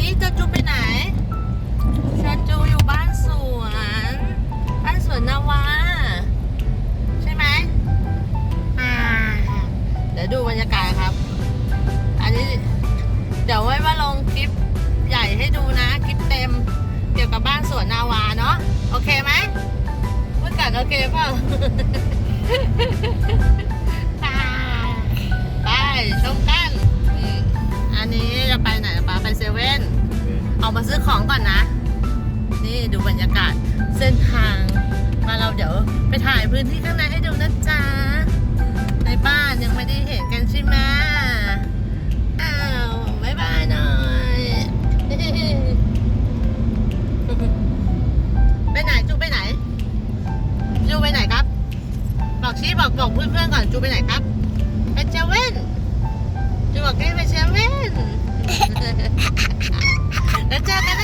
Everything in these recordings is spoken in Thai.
นี้จะจูไปไหนฉันจูอยู่บ้านสวน บ้านสวนนาวาใช่ไหมเดี๋ยวดูบรรยากาศครับ อันนี้เดี๋ยวไว้มาลงคลิปใหญ่ให้ดูนะคลิปเต็มเกี่ยวกับบ้านสวนนาวาเนาะโอเคไหมพูดกันโอเคเปล่า ก่อนนะ นี่ดูบรรยากาศเส้นทาง มาเราเดี๋ยวไปถ่ายพื้นที่ข้างในให้ดูนะจ๊ะ ในบ้านยังไม่ได้เห็นกันใช่ไหมอ้าวบ๊ายบายหน่อย ไปไหนจูไปไหนจูไปไหนครับ บอกชี้บอกบอกเพื่อนๆก่อนจูไปไหนครับ ไปเซเว่นจูบอกให้ไปเซเว่น แล้วเจอกันนะ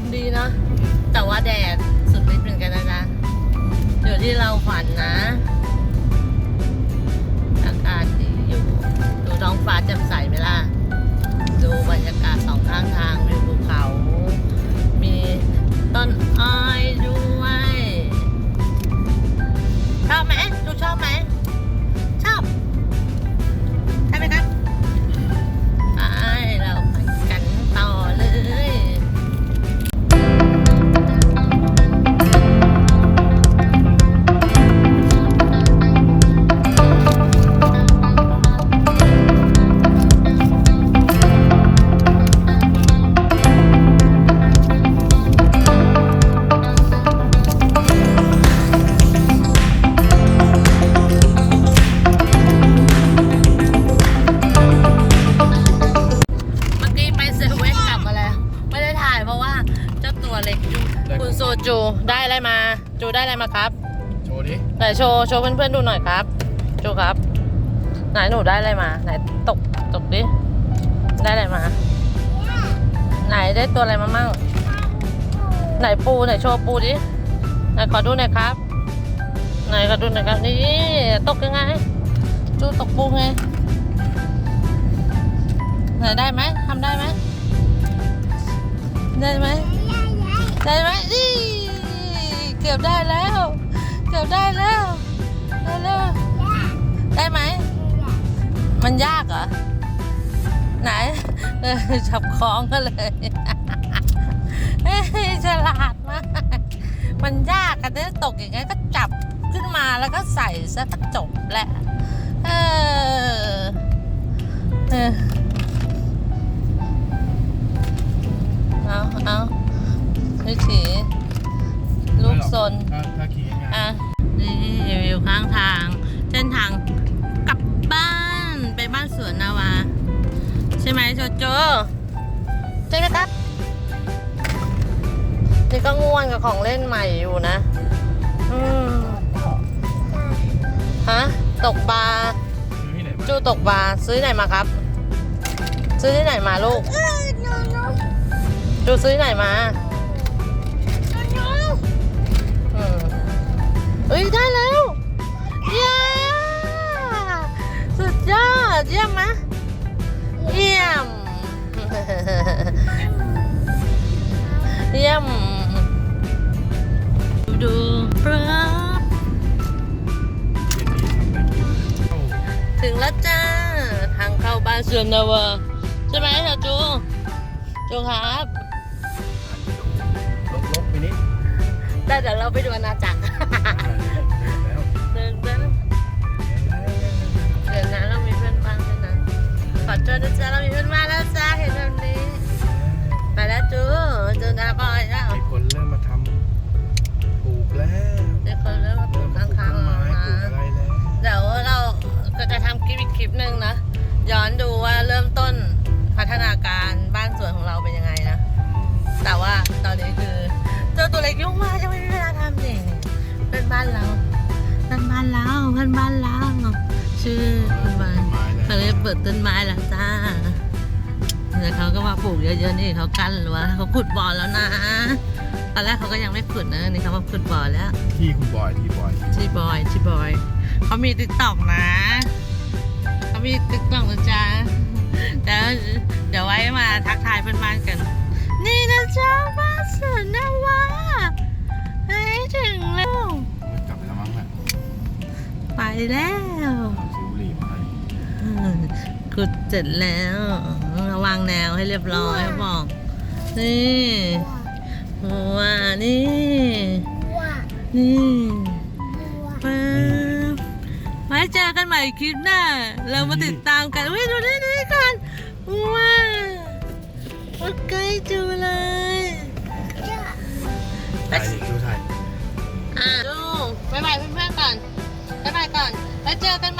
มณ์ดีเนะ แต่ว่าแดดสุดฤทธิ์เหมือนกันนะจ๊ะอยู่ที่เราฝันนะอากาศดีอยู่ ดูท้องฟ้าแจ่มใสไหมล่ะ ดูบรรยากาศสองข้างทาง จูได้อะไรมา จูได้อะไรมาครับโชว์ดิไหนโชว์โชว์เพื่อนๆดูหน่อยครับ จูครับ ไหนหนูได้อะไรมา ไหนตกตกดิได้อะไรมา ไหนได้ตัวอะไรมามั่งไหนปูไหนโชว์ปูดิไหนขอดูหน่อยครับ ไหนขอดูหน่อยครับนี่ตกยังไง จูตกปูไงไหนได้ไหมทำได้ไหมได้ไหม ได้ไหมนี่เกือบได้แล้ว เกือบได้แล้วได้แล้วได้ไหม มันยากเหรอ ไหนเออจับคล้องกันเลยฉลาดมาก มันยากกันเนี่ยตกอย่างไงก็จับขึ้นมาแล้วก็ใส่ซะก็จบแหละ เออเออเอาเอา วิถีลูกซนถ้าถ้าขี่ยังไงอะนี่วิวข้างทาง เส้นทางกลับบ้านไปบ้านสวนนาวา ใช่ไหมโจโจใช่ไหมครับนี่ก็ง่วนกับของเล่นใหม่อยู่นะ อืมฮะ ตกปลาซื้อที่ไหนมาจูตกปลาซื้อที่ไหนมาครับ ซื้อที่ไหนมาลูกจูซื้อที่ไหนมา เอ้ยได้แล้วเย้สุดยอดเยี่ยมมะเยี่ยมเยี่ยมดูครับเย็นนี้ทำอะไรกินเข้าถึงแล้วจ้า ทางเข้าบ้านสวนนาวาใช่ไหมเธอจูจูครับ ลบลบไปนิดแต่เดี๋ยวเราไปดูอาณาจักร ขอโทษนจ๊ะเรามีเพื่อนบ้าแล้วจ้าเห็นแบบนี้ไปแล้วจูจูนาบอยแล้วมีคนเริ่มมาทำปลูกแล้วเด็กคนเริ่มมาปลูเริ่กมข้างๆม้แล้วปลูกนะอะไรแล้วเดี๋ยวเราก็จะทำคลิปอีกคลิปหนึ่งนะย้อนดูว่าเริ่มต้นพัฒนาการบ้านสวนของเราเป็นยังไงนะ แต่ว่าตอนนี้คือเจ้าตัวเล็กยุ่งมากยังไม่มีเวลาทำนี่เป็นบ้านเราเป็นบ้านเราเป็นบ้านเราชื่อคุณบ้าน ไม่เปิดต้นไม้แล้วจ้าเนี่เขาก็มาปลูกเยอะๆนี่เขากั้นรั้วเขาขุดบ่อแล้วนะตอนแรกเขาก็ยังไม่ขุดนะนี่เขามาขุดบ่อแล้วที่คุณบอยที่บอยที่บอยที่บอยเขามีติ๊กต็อกนะเขามีติ๊กต็อกนะจ๊ดี๋ยวเดี๋ยวไว้มาทักทายเพื่อนบ้านกัน นี่นะจ๊ะบ้านสวนนวะเฮ้ยถึงแล้ว กลับไปแล้วมั้งแม่ไปแล้ว เสร็จแล้ววางแนวให้เรียบร้อยบอก นี่ว้านี่ นี่ป๊าไว้เจอกันใหม่คลิปหน้า เรามาติดตามกันอุ้ยดูนี่นี่กันว้าว่าใกล้จูเลยถ่ายดิดูถ่ายอะดูบ๊ายบายเพื่อนๆก่อนบ๊ายบายก่อน แล้วเจอกันใหม่